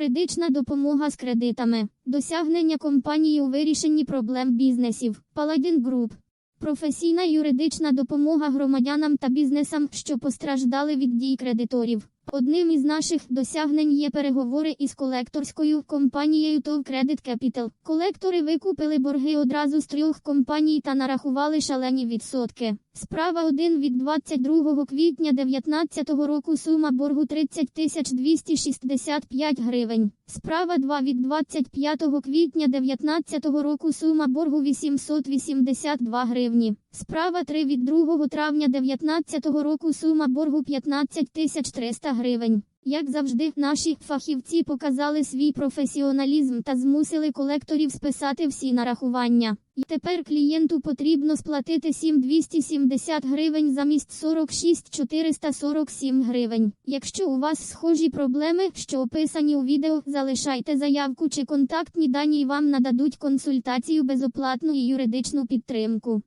юридична допомога з кредитами, досягнення компанії у вирішенні проблем бізнесів, Paladin Group. Професійна юридична допомога громадянам та бізнесам, що постраждали від дій кредиторів. Одним із наших досягнень є переговори із колекторською компанією TOV Credit Capital. Колектори викупили борги одразу з трьох компаній та нарахували шалені відсотки. Справа 1 від 22 квітня 2019 року сума боргу 30 тисяч 265 гривень. Справа 2 від 25 квітня 2019 року сума боргу 882 гривні. Справа 3 від 2 травня 2019 року сума боргу 15 тисяч 300 гривень. Як завжди, наші фахівці показали свій професіоналізм та змусили колекторів списати всі нарахування. І тепер клієнту потрібно сплатити 7270 гривень замість 46 447 гривень. Якщо у вас схожі проблеми, що описані у відео, залишайте заявку чи контактні дані і вам нададуть консультацію безоплатну і юридичну підтримку.